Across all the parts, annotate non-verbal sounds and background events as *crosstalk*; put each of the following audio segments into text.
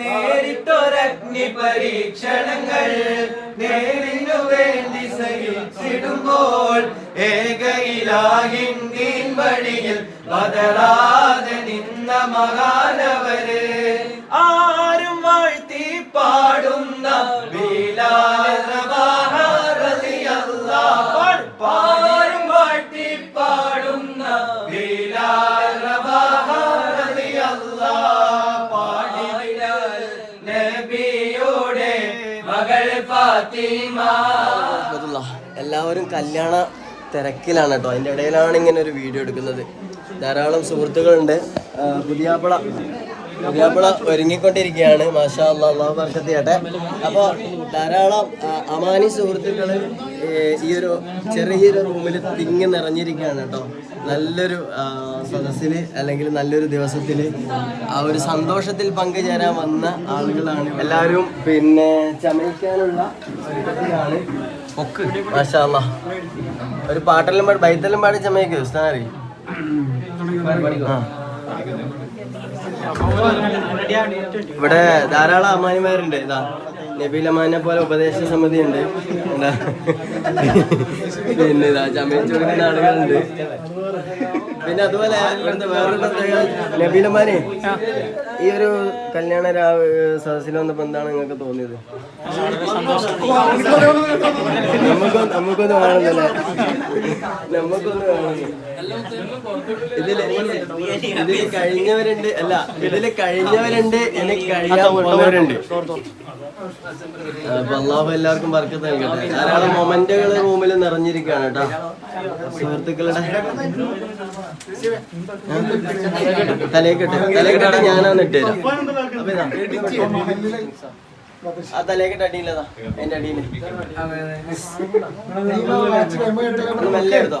നേരിട്ടൊരഗ്നി പരീക്ഷണങ്ങൾ നേരിനു വേണ്ടി സഹിച്ചിടുമ്പോൾ ഏകയിലാഹിൻ ബദലാതെ നിന്ന മഹാനവര് ആരും വാഴ്ത്തി പാടുന്ന എല്ലാവരും കല്യാണ തിരക്കിലാണ് കേട്ടോ. അതിന്റെ ഇടയിലാണ് ഇങ്ങനെ ഒരു വീഡിയോ എടുക്കുന്നത്. ധാരാളം സുഹൃത്തുക്കളുണ്ട്. പുതിയാപ്പിള. പുതിയാപ്പിള ഒരുങ്ങിക്കൊണ്ടിരിക്കുകയാണ്. മാഷാ അള്ളാഹു അപ്പോൾ ധാരാളം ആ, അമാനി സുഹൃത്തുക്കൾ ഈ ഒരു ചെറിയൊരു റൂമിൽ തിങ്ങി നിറഞ്ഞിരിക്കുകയാണ് കേട്ടോ. നല്ലൊരു സദസ്സിൽ അല്ലെങ്കിൽ നല്ലൊരു ദിവസത്തിൽ ആ ഒരു സന്തോഷത്തിൽ പങ്കുചേരാൻ വന്ന ആളുകളാണ് എല്ലാവരും. പിന്നെ ചമയിക്കാനുള്ള ഒരുക്കത്തിലാണ് പൊക്ക് മാഷാ അല്ലാ. ഒരു പാട്ടെല്ലാം പാടി ബൈത്തെല്ലാം പാടി ചമയിക്കോ ഉസ്താനറി ഇവിടെ ധാരാളം അമ്മാനിമാരുണ്ട്. ഇതാ നബീൽ അമ്മാനെ പോലെ ഉപദേശ സമിതി ഉണ്ട്? പിന്നെ ആളുകളുണ്ട് പിന്നെ അതുപോലെ ഇവിടുത്തെ വേറൊരു പ്രത്യേകത അമ്മാനെ. ഈ ഒരു കല്യാണ രാവ് സദസ്സിൽ വന്നപ്പോ എന്താണ് നിങ്ങൾക്ക് തോന്നിയത്? നമുക്കൊന്നും നമുക്കൊന്നും വേണമെന്നല്ലേ നമുക്കൊന്നും വേണം ഇതിൽ ഇതിൽ കഴിഞ്ഞവരുണ്ട്. അല്ല ഇതിൽ കഴിഞ്ഞവരുണ്ട്. എനിക്ക് കഴിയാൻ പോകുന്നവരുണ്ട് അപ്പൊ അള്ളാഹു എല്ലാവർക്കും വർക്കത്ത് നൽകട്ടെ. ധാരാളം മൊമെന്റുകൾ റൂമിൽ നിറഞ്ഞിരിക്കുകയാണ് കേട്ടോ. സുഹൃത്തുക്കളുടെ തലേക്കെട്ടെ തലേക്കെട്ടെ ഞാനാണ് ഇട്ടുതരാം. ആ തലേക്കെട്ട് അടിയില്ലതാ എന്റെ അടിയിൽ മെല്ലെ എടുത്തോ?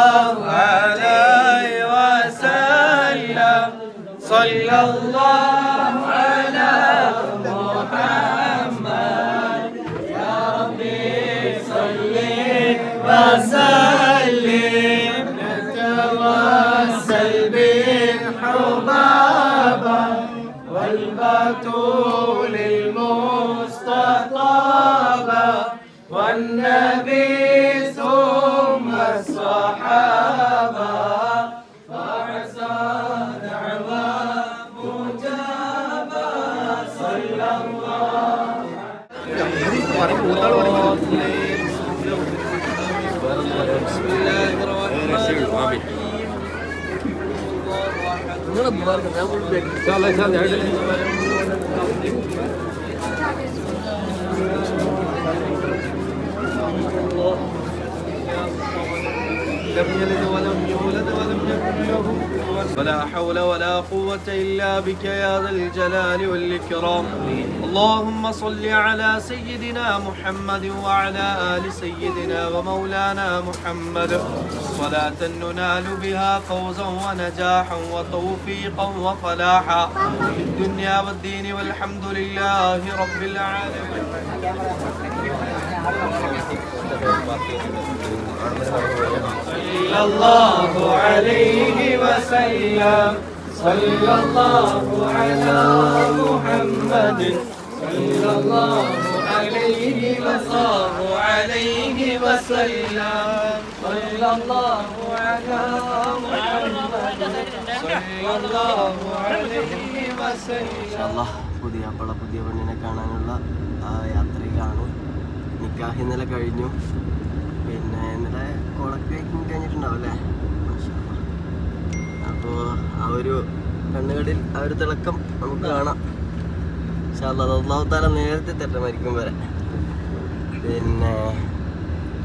والنبي ثم الصحابة فعسى دعوى مجابة صلى الله بسم الله الرحمن الرحيم لم يلد ولم يولد ولم يكن له ولا حول ولا قوة إلا بك يا ذا الجلال والإكرام. اللهم صل على سيدنا محمد وعلى آل سيدنا ومولانا محمد. صلاة ننال بها فوزا ونجاحا وتوفيقا وفلاحا. في الدنيا والدين والحمد لله رب العالمين. صلى الله عليه وسلم صلى الله على محمد صلى الله عليه وصلى عليه وسلم صلى الله على محمد صلى الله عليه وسلم അള്ളാഹ് പുതിയ അപ്പള പുതിയ പെണ്ണിനെ കാണാനുള്ള ആ യാത്രയിലാണ് നിക്കാഹ് ഇന്നലെ കഴിഞ്ഞു. പിന്നെ ഇന്നലെ കോളൊക്കെ കഴിഞ്ഞിട്ടുണ്ടാവും അല്ലേ? അപ്പോൾ ആ ഒരു കണ്ണുകളിൽ ആ ഒരു തിളക്കം നമുക്ക് കാണാം. പക്ഷെ അള്ളാഹു താല നേരത്തെ തെറ്റ മരിക്കും വരെ. പിന്നെ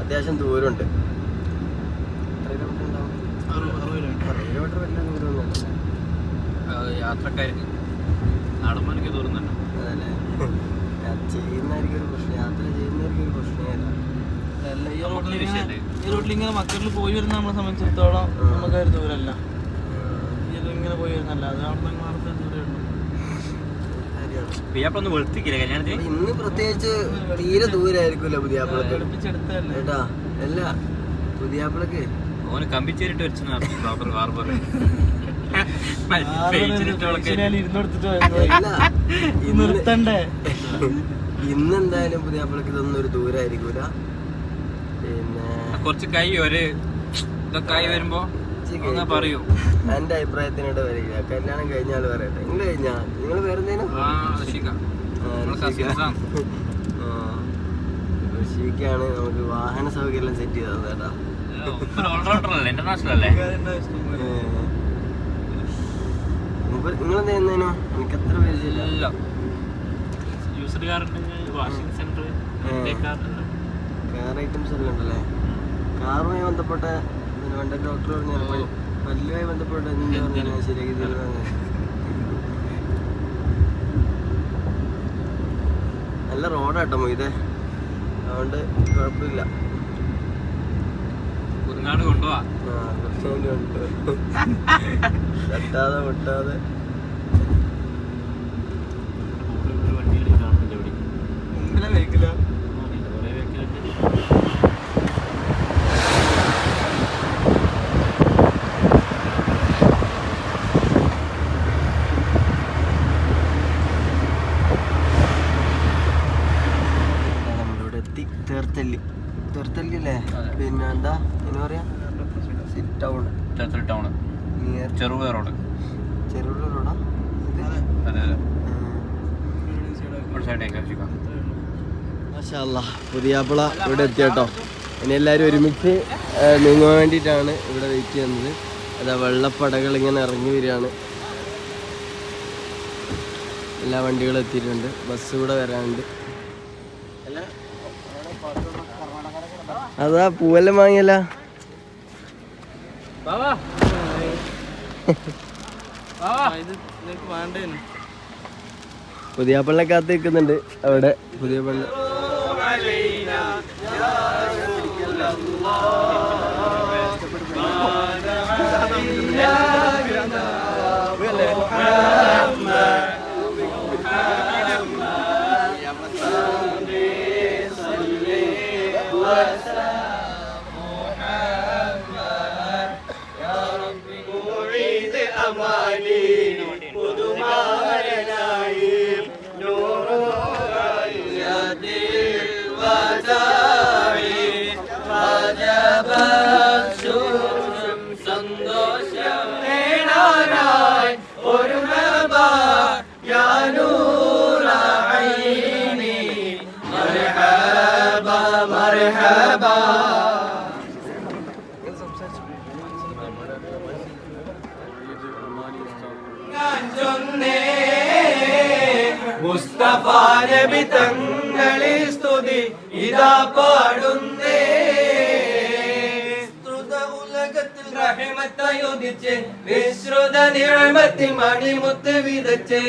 അത്യാവശ്യം ദൂരമുണ്ട്. യാത്രക്കാർക്ക് നാടന്മാർക്ക് തോന്നുന്നുണ്ട് അതല്ലേ ഞാൻ ചെയ്യുന്നതായിരിക്കും ഒരു പ്രശ്നം യാത്ര ചെയ്യുന്നതായിരിക്കും ഒരു പ്രശ്നമല്ല അല്ല, ഈ. ഇങ്ങനെ- ഈ റോഡിൽ ഇങ്ങനെ മക്കളിൽ പോയി വരുന്ന നമ്മളെ സംബന്ധിച്ചിടത്തോളം ഉം. നമുക്ക് ഒരു ദൂരമല്ല. ഇങ്ങനെ പോയി വരുന്നല്ല അതാണ് പിയാപ്പൊന്നും വെളുത്തിക്കില്ല കല്യാണത്തിന്? ഇന്ന് പ്രത്യേകിച്ച് തീരെ ദൂരായിരിക്കുമല്ലോ പുതിയാപ്പിളക്ക്. കേട്ടാ അല്ല പുതിയാപ്പിളക്ക്. ഓന് കമ്പിച്ചേരിട്ട് വെച്ചു പ്രോപ്പർ ഇന്ന് നിർത്തണ്ടേ? ഇന്ന് എന്തായാലും പുതിയാപ്പിളക്ക് ഇതൊന്നും ഒരു ദൂരായിരിക്കൂല. പിന്നെ കുറച്ച് കൈ ഒരു ഇതൊക്കെ വരുമ്പോ പറയൂ. എന്റെ അഭിപ്രായത്തിനോട് വരില്ല കല്യാണം കഴിഞ്ഞാൽ പറയട്ടെ. നിങ്ങൾ കഴിഞ്ഞാ? നിങ്ങൾ ആണ്. ഋഷിക്കാണ് നമുക്ക് വാഹന സൗകര്യം സെറ്റ് ചെയ്തത് കേട്ടാ. ഓൾറൗണ്ടർ അല്ലേ? ഇന്റർനാഷണൽ അല്ലേ? നിങ്ങൾ എനിക്ക് പരിചയമില്ല. യൂസ്ഡ് കാറുണ്ട് വാഷിംഗ് സെന്റർ കാർ ഐറ്റംസ് എല്ലാം ഉണ്ടല്ലേ? കാറുമായി ബന്ധപ്പെട്ട വേണ്ട ഡോക്ടർ പറഞ്ഞു. പല്ലുമായി ബന്ധപ്പെട്ട പറഞ്ഞാൽ ശരിയാക്കി നല്ല റോഡാട്ടോ ഇതേ അതുകൊണ്ട് കുഴപ്പമില്ല. കുറുങ്ങാട് കൊണ്ടുപോവാ ആ കുറച്ചുകൂടി *laughs* ഉണ്ട് തട്ടാതെ മുട്ടാതെ വണ്ടിയിൽ കാണുന്നില്ല ഇവിടെ മുമ്പിലെ വെഹിക്കില്ല കുറേ വെക്കിലുണ്ട് നമ്മളിവിടെ എത്തി തേർത്തല്ലി തേർത്തല്ലി അല്ലേ അതെ. പിന്നെ എന്താ ഇനി പറയാ സിറ്റ് ടൗൺ ടൗണ് നിയർ ചെറുപയർ റോഡ് ചെറുപുഴ റോഡാ അതെ. അതെ പുതിയാപ്പിള ഇവിടെ എത്തി കേട്ടോ ഇനി എല്ലാവരും ഒരുമിച്ച് നീങ്ങാൻ വേണ്ടിയിട്ടാണ് ഇവിടെ വെയിറ്റ് ചെയ്യുന്നത്. അതാ വെള്ളപ്പടകൾ ഇങ്ങനെ ഇറങ്ങി വരികയാണ്. എല്ലാ വണ്ടികളും എത്തിയിട്ടുണ്ട്. ബസ് ഇവിടെ വരാനുണ്ട്. അതാ പൂവെല്ലാം വാങ്ങിയല്ല. ഇത് പള്ളി കാത്തു നിൽക്കുന്നുണ്ട് അവിടെ. പുതിയ പെണ്ണ് മുസ്തഫ നബി തങ്ങളിൽ സ്തുതി. ഇതാ പാടുന്നേ ഉലകത്തിൽ റഹ്മത്തായി ഉദിച്ച് വിശ്രുത നിഴമത്തിൽ മണിമുത്ത് വിതച്ച്.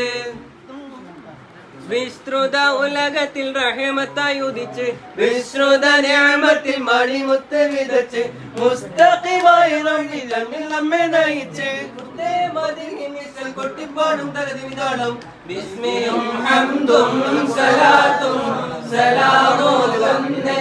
വിസ്തൃത ഉലകത്തിൽ റഹമത്തായി ഉദിച്ച് വിശ്രുത നിയമത്തിൽ മണിമുത്ത് വിതച്ച്. മുസ്തഖിമായി നമ്മിൽ നമ്മെ നയിച്ച്. കൊട്ടിപ്പാടും തകതിവിതാളം വിസ്മയും ഹംദും സലാത്തും സലാമോ വന്നേ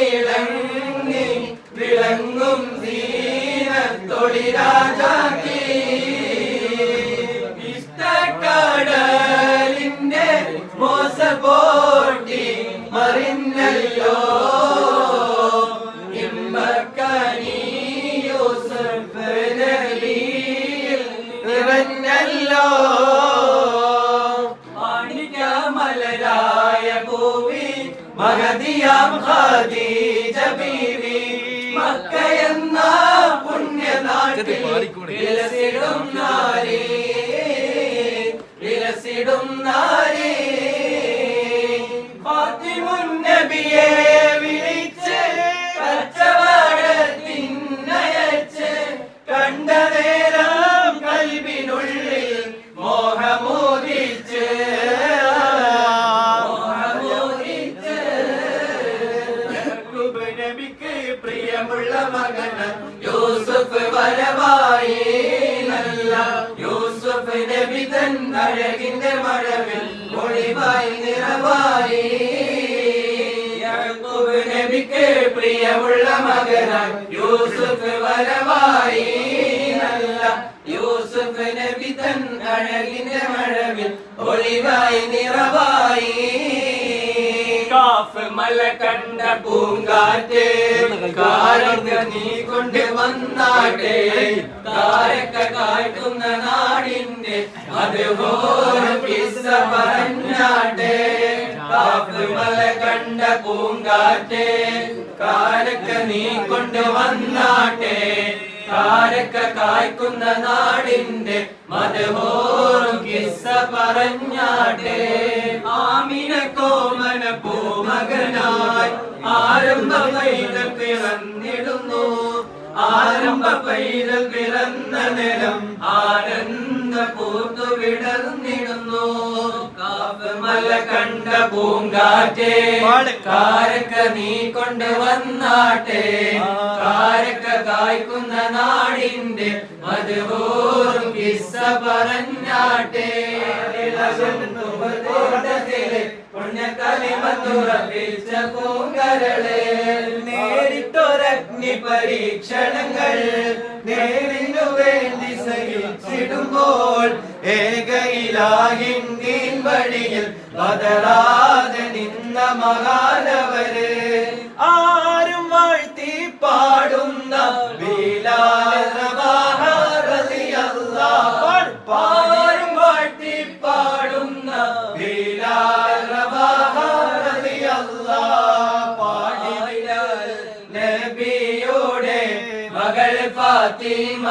സീനത്തൊളിരാജാക്കി ഇഷ്ടക്കടലിന്റെ മോസ മറിഞ്ഞല്ലോ. നിറഞ്ഞല്ലോ. മാണിക്യമലരായ ഭൂമി മഹദിയാം ഖദീജ ബീവി മക്കയെന്ന പുണ്യനാട്ടിൽ വിലസിടും നാരേ വിലസിടും നാരേ. ഫാത്തിമുൻ നബിയെ യൂസുഫ് വരവായി നല്ല. യൂസുഫ് നബി തൻ അഴകിന്റെ മഴവിൽ ഒളിവായി നിറവായി. കാഫ് മല കണ്ട പൂങ്കാറ്റേ കാരക്ക നീ കൊണ്ട് വന്നാട്ടെ. കാരക്ക കാട്ടുന്ന നാടിന്റെ അത് പിസ പറഞ്ഞാട്ടെ. കാഫ് മല കണ്ട പൂങ്കാറ്റ് കാരക്ക നീ കൊണ്ട് വന്നാട്ടെ. കാരക്ക കായ്ക്കുന്ന നാടിന്റെ മതഹോറും കിസ്സ പറഞ്ഞാട്ടെ. ആമിന കോമന പൂമകനായി ആരംഭ പൈതൽ പിറന്നിടുന്നു. ആരംഭ പൈതൽ പിറന്ന നിലം ആനന്ദ പൂർത്തു വിടർന്നിടുന്നു. കാഫമല കണ്ട പൂങ്കാറ്റേ കാരക്ക നീ കൊണ്ട് വന്നാട്ടെ കാരക്ക കായ്ക്കുന്ന നാടിന്റെ മധുപോറും കിസ്സ പറഞ്ഞാട്ടെ. പുണ്യകലിമത്തുറപ്പിച്ച പൂങ്കരളെ നേരിട്ടൊരഗ്നി പരീക്ഷണങ്ങൾ നേരിനു വേണ്ടി സഹിച്ചിടുമ്പോൾ ഏകയിലാഹിൻ നീൻ വഴിയിൽ ബദലാതെ നിന്ന മഹാനവര്. ആരും വാഴ്ത്തി പാടുന്ന വാഴ്ത്തി പാടുന്ന നബിയുടെ മകൾ ഫാത്തിമ.